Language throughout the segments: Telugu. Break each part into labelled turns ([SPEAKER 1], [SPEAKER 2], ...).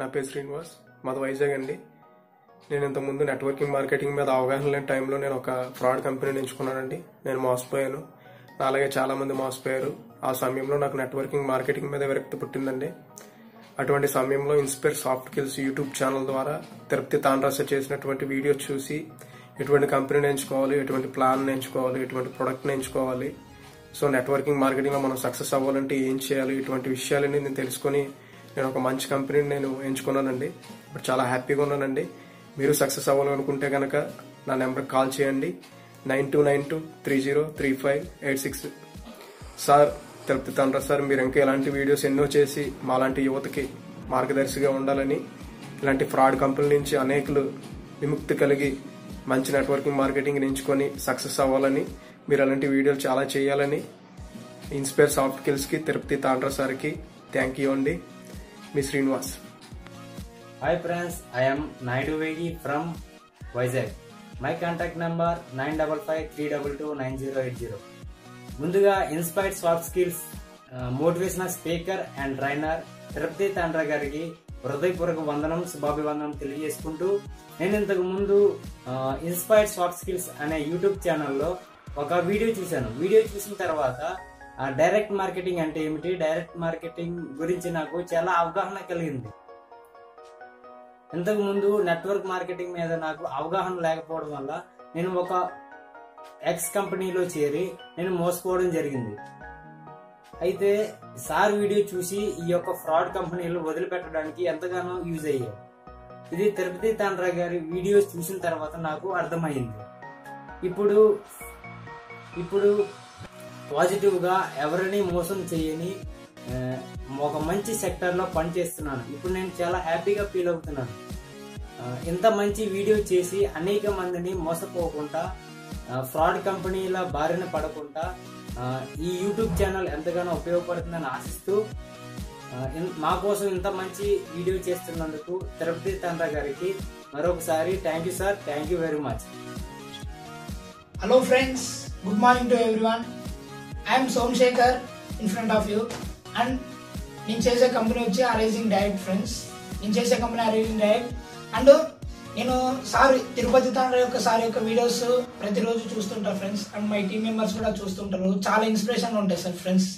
[SPEAKER 1] నా పేరు శ్రీనివాస్. మాది వైజాగ్ అండి. నేను ఇంతకుముందు నెట్వర్కింగ్ మార్కెటింగ్ మీద అవగాహన లేని టైంలో నేను ఒక ఫ్రాడ్ కంపెనీని ఎంచుకున్నానండి. నేను మోసపోయాను. అలాగే చాలా మంది మోసపోయారు. ఆ సమయంలో నాకు నెట్వర్కింగ్ మార్కెటింగ్ మీద విరక్తి పుట్టిందండి. అటువంటి సమయంలో inspire soft skills YouTube channel ద్వారా తిరుపతి తాండ్రాస చేసినటువంటి వీడియోస్ చూసి ఎటువంటి కంపెనీని ఎంచుకోవాలి ఎటువంటి ప్లాన్ ఎంచుకోవాలి ఎటువంటి ప్రొడక్ట్ని ఎంచుకోవాలి. సో నెట్వర్కింగ్ మార్కెటింగ్లో మనం సక్సెస్ అవ్వాలంటే ఏం చేయాలి ఇటువంటి విషయాలని నేను తెలుసుకొని నేను ఒక మంచి కంపెనీని నేను ఎంచుకున్నానండి. ఇప్పుడు చాలా హ్యాపీగా ఉన్నానండి. మీరు సక్సెస్ అవ్వాలనుకుంటే కనుక నా నెంబర్కి కాల్ చేయండి. Nine two nine two three zero three five eight six. Sir Tirupati Tandra sir మీరు ఇంకా ఇలాంటి వీడియోస్ ఎన్నో చేసి మాలాంటి యువతకి మార్గదర్శిగా ఉండాలని ఇలాంటి ఫ్రాడ్ కంపెనీల నుంచి అనేకులు విముక్తి కలిగి మంచి నెట్వర్కింగ్ మార్కెటింగ్ ఎంచుకొని సక్సెస్ అవ్వాలని మీరు అలాంటి వీడియోలు చాలా చేయాలని ఇన్స్పైర్ సాఫ్ట్ స్కిల్స్కి తిరుపతి తాండ్ర సార్కి థ్యాంక్ యూ అండి. మీ Srinivas
[SPEAKER 2] Hi friends, I am Naidu Vegi from Vizag. My contact number 9553229080. ముందుగా inspired soft skills motivational speaker and trainer Tirupati Tandra గారికి హృదయపూర్వక వందనం శుభాభివందనం తెలియజేసుకుంటూ నేను ఇంతకు ముందు ఇన్స్పైర్డ్ సాఫ్ట్ స్కిల్స్ అనే యూట్యూబ్ ఛానల్లో ఒక వీడియో చూశాను వీడియో చూసిన తర్వాత డైరెక్ట్ మార్కెటింగ్ అంటే ఏమిటి? డైరెక్ట్ మార్కెటింగ్ గురించి నాకు చాలా అవగాహన కలిగింది. ఇంతకు ముందు నెట్వర్క్ మార్కెటింగ్ మీద నాకు అవగాహన లేకపోవడం వల్ల నేను ఒక ఎక్స్ కంపెనీలో చేరి నేను మోసపోవడం జరిగింది. అయితే సార్ వీడియో చూసి ఈ యొక్క ఫ్రాడ్ కంపెనీలు వదిలిపెట్టడానికి ఎంతగానో యూజ్ అయ్యాయి. ఇది తిరుపతి తాండ్రా గారి వీడియోస్ చూసిన తర్వాత నాకు అర్థమైంది. ఇప్పుడు ఇప్పుడు పాజిటివ్గా ఎవరిని మోసం చేయని ఒక మంచి సెక్టర్లో పనిచేస్తున్నాను. ఇప్పుడు నేను చాలా హ్యాపీగా ఫీల్ అవుతున్నాను. ఇంత మంచి వీడియో చేసి అనేక మందిని మోసపోకుండా ఫ్రాడ్ కంపెనీల బారిన పడకుండా ఈ యూట్యూబ్ ఛానల్ ఎంతగానో ఉపయోగపడుతుందని ఆశిస్తూ ఇన్- మా కోసం ఇంత మంచి వీడియో చేస్తున్నందుకు తిరుపతి తండ్ర గారికి మరొకసారి thank you sir thank you very much
[SPEAKER 3] hello friends good morning to everyone I'm am Somshekhar in front of you and నేను చేసే కంపెనీ వచ్చి అరైజింగ్ డైరెక్ట్ ఫ్రెండ్స్ నేను చేసే కంపెనీ అరైజింగ్ డైరెక్ట్ అండ్ నేను సార్ తిరుపతి తాండ్ర యొక్క సార్ యొక్క వీడియోస్ ప్రతిరోజు చూస్తుంటారు friends and my team members కూడా చూస్తుంటారు. చాలా ఇన్స్పిరేషన్ ఉంటాయి సార్ ఫ్రెండ్స్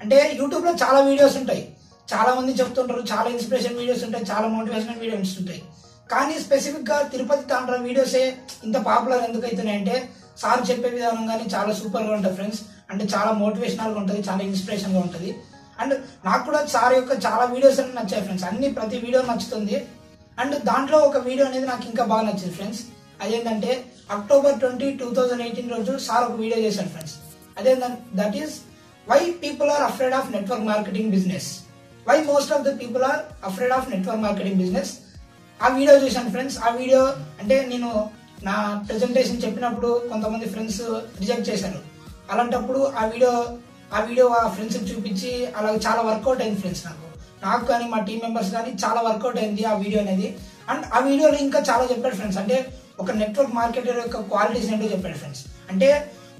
[SPEAKER 3] అంటే యూట్యూబ్లో చాలా వీడియోస్ ఉంటాయి. చాలా మంది చెప్తుంటారు చాలా ఇన్స్పిరేషన్ వీడియోస్ ఉంటాయి చాలా మోటివేషనల్ వీడియోస్ ఉంటాయి. కానీ స్పెసిఫిక్గా తిరుపతి తాండ్ర వీడియోసే ఇంత పాపులర్ ఎందుకు అవుతున్నాయంటే సార్ చెప్పే విధానం కానీ చాలా సూపర్గా ఉంటుంది ఫ్రెండ్స్ అంటే చాలా మోటివేషనల్గా ఉంటుంది చాలా ఇన్స్పిరేషన్గా ఉంటుంది. అండ్ నాకు కూడా సార్ యొక్క చాలా వీడియోస్ అన్ని నచ్చాయి ఫ్రెండ్స్ అన్ని ప్రతి వీడియో నచ్చుతుంది. అండ్ దాంట్లో ఒక వీడియో అనేది నాకు ఇంకా బాగా నచ్చింది ఫ్రెండ్స్ అదేంటంటే October twenty two thousand eighteen రోజు సార్ ఒక వీడియో చేశాడు ఫ్రెండ్స్ అదే that is why people are afraid of network marketing business why most of the people are afraid of network marketing business ఆ వీడియో చూశాను ఫ్రెండ్స్ ఆ వీడియో అంటే నేను నా ప్రెజెంటేషన్ చెప్పినప్పుడు కొంతమంది ఫ్రెండ్స్ రిజెక్ట్ చేశారు. అలాంటప్పుడు ఆ వీడియో ఆ వీడియో ఆ ఫ్రెండ్స్ చూపించి అలా చాలా వర్కౌట్ అయింది ఫ్రెండ్స్ నాకు. నాకు కానీ మా టీం మెంబర్స్ కానీ చాలా వర్కౌట్ అయింది ఆ వీడియో అనేది. అండ్ ఆ వీడియోలో ఇంకా చాలా చెప్పాడు ఫ్రెండ్స్ అంటే ఒక నెట్వర్క్ మార్కెటర్ యొక్క క్వాలిటీస్ ఏంటో చెప్పాడు ఫ్రెండ్స్ అంటే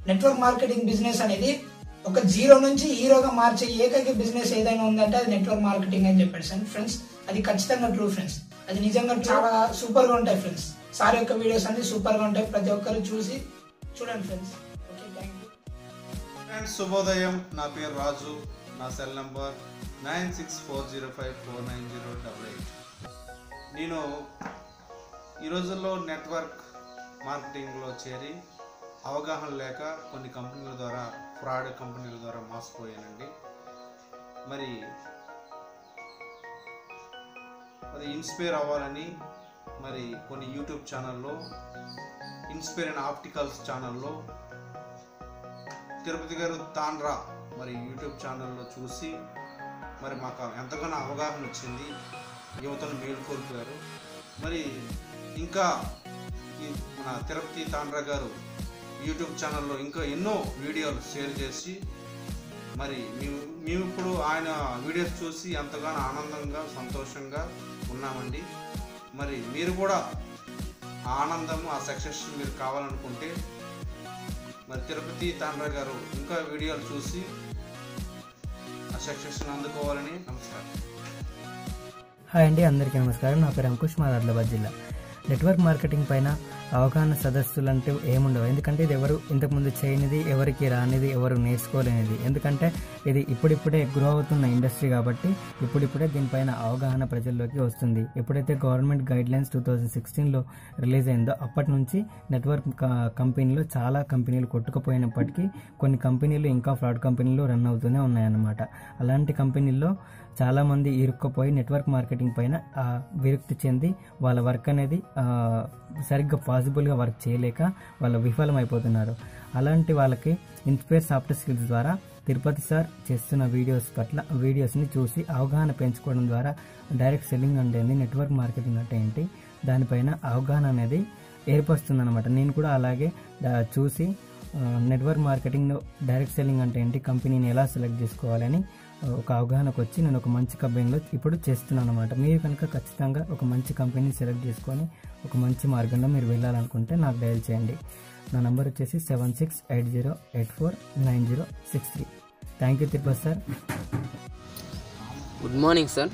[SPEAKER 3] నెట్వర్క్ మార్కెటింగ్ బిజినెస్ అనేది ఒక జీరో నుంచి హీరోగా మార్చే ఏకైక బిజినెస్ ఏదైనా ఉందంటే అది నెట్వర్క్ మార్కెటింగ్ అని చెప్పాడు. సార్ ఫ్రెండ్స్ అది ఖచ్చితంగా ట్రూ ఫ్రెండ్స్ అది నిజంగా చాలా సూపర్గా ఉంటాయి ఫ్రెండ్స్ సార్ యొక్క వీడియోస్ అన్ని సూపర్గా ఉంటాయి. ప్రతి ఒక్కరు చూసి చూడండి friends okay thank you
[SPEAKER 4] friends శుభోదయం. నా పేరు రాజు. నా cell number nine six four zero five four nine zero double eight నేను ఈ రోజుల్లో నెట్వర్క్ మార్కెటింగ్లో చేరి అవగాహన లేక కొన్ని కంపెనీల ద్వారా ఫ్రాడ్ కంపెనీల ద్వారా మోసపోయానండి. మరి అది ఇన్స్పైర్ అవ్వాలని మరి కొన్ని యూట్యూబ్ ఛానల్లో ఇన్స్పైర్ అండ్ ఆప్టికల్స్ ఛానల్లో తిరుపతి గారు తాండ్రా మరి యూట్యూబ్ ఛానల్లో చూసి మరి మాకు ఎంతగానో అవగాహన వచ్చింది యువతను మేలుకొల్పారు మరి ఇంకా మన తిరుపతి తాండ్రా గారు యూట్యూబ్ ఛానల్లో ఇంకా ఎన్నో వీడియోలు షేర్ చేసి మరి మేము మేము ఇప్పుడు ఆయన వీడియోస్ చూసి ఎంతగానో ఆనందంగా సంతోషంగా ఉన్నామండి. మరి మీరు కూడా ఆనందము ఆ సక్సెస్ మీరు కావాలనుకుంటే మరి తిరుపతి తాండ్ర గారు ఇంకా వీడియోలు చూసి ఆ సక్సెస్ని అందుకోవాలని నమస్కారం.
[SPEAKER 5] హాయ్ అండి అందరికీ నమస్కారం. నా పేరు అంకుష్ మా ఆదిలాబాద్ జిల్లా నెట్వర్క్ మార్కెటింగ్ పైన అవగాహన సదస్సులు అంటే ఏముండవు. ఎందుకంటే ఇది ఎవరు ఇంతకుముందు చేయనిది ఎవరికి రానిది ఎవరు నేర్చుకోలేనిది. ఎందుకంటే ఇది ఇప్పుడిప్పుడే గ్రో అవుతున్న ఇండస్ట్రీ కాబట్టి ఇప్పుడిప్పుడే దీనిపైన అవగాహన ప్రజల్లోకి వస్తుంది. ఎప్పుడైతే government guide lines two thousand సిక్స్టీన్లో రిలీజ్ అయిందో అప్పటి నుంచి నెట్వర్క్ కంపెనీలు చాలా కంపెనీలు కొట్టుకుపోయినప్పటికీ కొన్ని కంపెనీలు ఇంకా ఫ్రాడ్ కంపెనీలు రన్ అవుతూనే ఉన్నాయన్నమాట. అలాంటి కంపెనీల్లో చాలామంది ఇరుక్కుపోయి నెట్వర్క్ మార్కెటింగ్ పైన విరక్తి చెంది వాళ్ళ వర్క్ అనేది సరిగ్గా పాసిబుల్గా వర్క్ చేయలేక వాళ్ళు విఫలమైపోతున్నారు. అలాంటి వాళ్ళకి ఇన్స్పైర్ సాఫ్ట్ స్కిల్స్ ద్వారా తిరుపతి సార్ చేస్తున్న వీడియోస్ పట్ల వీడియోస్ని చూసి అవగాహన పెంచుకోవడం ద్వారా డైరెక్ట్ సెల్లింగ్ అంటే ఏంటి నెట్వర్క్ మార్కెటింగ్ అంటే ఏంటి? దానిపైన అవగాహన అనేది ఏర్పరుస్తుందన్నమాట. నేను కూడా అలాగే చూసి నెట్వర్క్ మార్కెటింగ్ డైరెక్ట్ సెల్లింగ్ అంటే ఏంటి? కంపెనీని ఎలా సెలెక్ట్ చేసుకోవాలని ఒక అవగాహనకు వచ్చి నేను ఒక మంచి కంపెనీలో ఇప్పుడు చేస్తున్నాను అనమాట మీరు కనుక ఖచ్చితంగా ఒక మంచి కంపెనీని సెలెక్ట్ చేసుకొని ఒక మంచి మార్గంలో మీరు వెళ్ళాలనుకుంటే నాకు డయల్ చేయండి నా నంబర్ వచ్చేసి seven six eight zero eight four nine zero six three. Thank you Tirupati sir.
[SPEAKER 6] Good morning sir.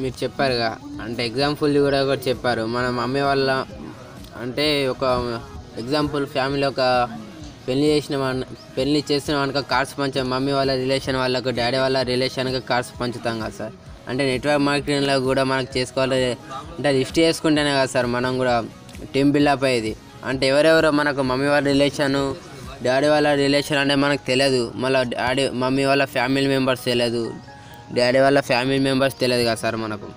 [SPEAKER 6] మీరు చెప్పారుగా అంటే ఎగ్జాంపుల్ కూడా కూడా చెప్పారు. మన మమ్మీ వాళ్ళ అంటే ఒక ఎగ్జాంపుల్ ఫ్యామిలీ ఒక పెళ్ళి చేసిన పెళ్ళి చేసిన వానికి కార్డ్స్ పంచాం మమ్మీ వాళ్ళ రిలేషన్ వాళ్ళకు డాడీ వాళ్ళ రిలేషన్కి కార్డ్స్ పంచుతాం కదా సార్. అంటే నెట్వర్క్ మార్కెటింగ్లో కూడా మనకు చేసుకోవాలి అంటే లిస్ట్ చేసుకుంటేనే కదా సార్ మనం కూడా టీమ్ బిల్డప్ అయ్యేది. అంటే ఎవరెవరో మనకు మమ్మీ వాళ్ళ రిలేషను డాడీ వాళ్ళ రిలేషన్ అంటే మనకు తెలియదు. మళ్ళీ డాడీ మమ్మీ వాళ్ళ ఫ్యామిలీ మెంబర్స్ తెలియదు. డాడీ వాళ్ళ ఫ్యామిలీ మెంబర్స్ తెలియదు కదా సార్ మనకు.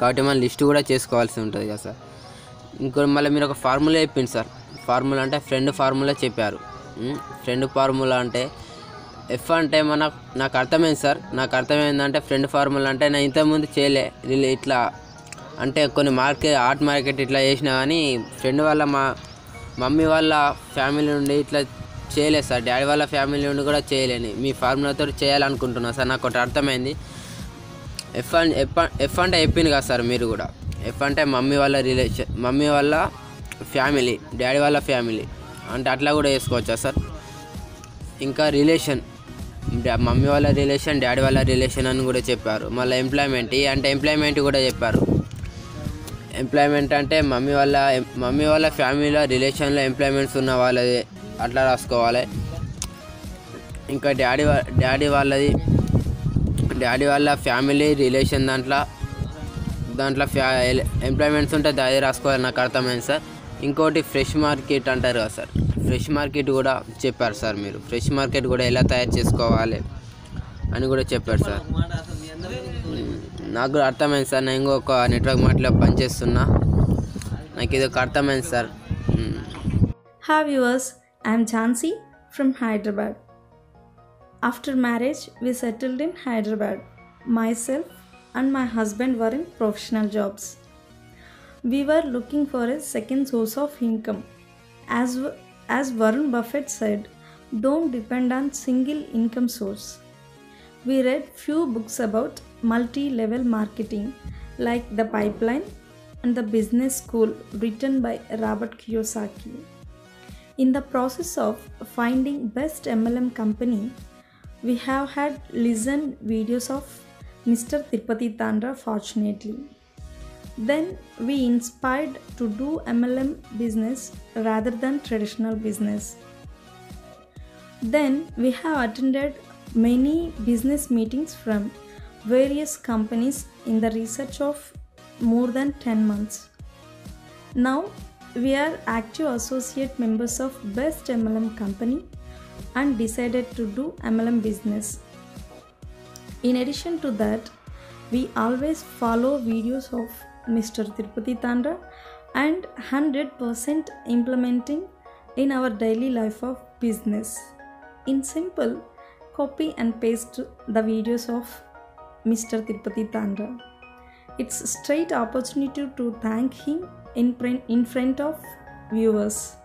[SPEAKER 6] కాబట్టి మనం లిస్ట్ కూడా చేసుకోవాల్సి ఉంటుంది కదా సార్. ఇంకో మళ్ళీ మీరు ఒక ఫార్ములా చెప్పింది సార్. ఫార్ములా అంటే ఫ్రెండ్ ఫార్ములా చెప్పారు. ఫ్రెండ్ ఫార్ములా అంటే ఎఫ్ అంటే మన నాకు అర్థమైంది సార్. నాకు అర్థమైందంటే ఫ్రెండ్ ఫార్ములా అంటే నేను ఇంతకుముందు చేయలే. రిలే- ఇట్లా అంటే కొన్ని మార్కెట్ ఆర్ట్ మార్కెట్ ఇట్లా చేసినా కానీ ఫ్రెండ్ వాళ్ళ మా మమ్మీ వాళ్ళ ఫ్యామిలీ నుండి ఇట్లా చేయలేదు సార్. డాడీ వాళ్ళ ఫ్యామిలీ నుండి కూడా చేయలేని. మీ ఫార్ములాతో చేయాలనుకుంటున్నా సార్. నాకు ఒకటి అర్థమైంది. ఎఫ్ అండ్ ఎఫ్ ఎఫ్ అంటే చెప్పింది కదా సార్ మీరు కూడా. ఎఫ్ అంటే మమ్మీ వాళ్ళ రిలేషన్ మమ్మీ వాళ్ళ ఫ్యామిలీ డాడీ వాళ్ళ ఫ్యామిలీ. అంటే అట్లా కూడా వేసుకోవచ్చా సార్? ఇంకా రిలేషన్ మమ్మీ వాళ్ళ రిలేషన్ డాడీ వాళ్ళ రిలేషన్ అని కూడా చెప్పారు. మళ్ళీ ఎంప్లాయ్మెంట్ ఈ అంటే ఎంప్లాయ్మెంట్ కూడా చెప్పారు. ఎంప్లాయ్మెంట్ అంటే మమ్మీ వాళ్ళ మమ్మీ వాళ్ళ ఫ్యామిలీలో రిలేషన్లో ఎంప్లాయ్మెంట్స్ ఉన్న వాళ్ళది అట్లా రాసుకోవాలి. ఇంకా డాడీ డాడీ వాళ్ళది డాడీ వాళ్ళ ఫ్యామిలీ రిలేషన్ దాంట్లో దాంట్లో ఫ్యా ఎంప్లాయ్మెంట్స్ ఉంటే అది రాసుకోవాలి. నాకు అర్థమైంది సార్. ఇంకోటి ఫ్రెష్ మార్కెట్ అంటారు కదా సార్. ఫ్రెష్ మార్కెట్ కూడా చెప్పారు సార్ మీరు. ఫ్రెష్ మార్కెట్ కూడా ఎలా తయారు చేసుకోవాలి అని కూడా చెప్పారు సార్. నాకు కూడా అర్థమైంది సార్. నేను ఒక నెట్వర్క్ మార్కెట్లో పనిచేస్తున్నా. నాకు ఇది ఒక అర్థమైంది సార్.
[SPEAKER 7] హా viewers I'm Jhansi from Hyderabad after marriage we settled in Hyderabad myself and my husband were in professional jobs. We were looking for a second source of income. As, as Varun Buffett said, don't depend on single income source. We read few books about multi-level marketing like The Pipeline and The Business School written by Robert Kiyosaki. In the process of finding best MLM company, we have had listened videos of Mr. Tirupati Tandra fortunately. Then we inspired to do MLM business rather than traditional business. Then we have attended many business meetings from various companies in the research of more than 10 months. Now we are active associate members of Best MLM company and decided to do MLM business. In addition to that, we always follow videos of Mr. Tirupati Tandra and 100% implementing in our daily life of business. In simple, copy and paste the videos of Mr. Tirupati Tandra. It's a straight opportunity to thank him in, print, in front of viewers.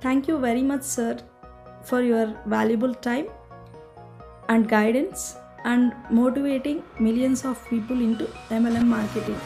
[SPEAKER 7] Thank you very much, sir, for your valuable time and guidance and motivating millions of people into MLM marketing.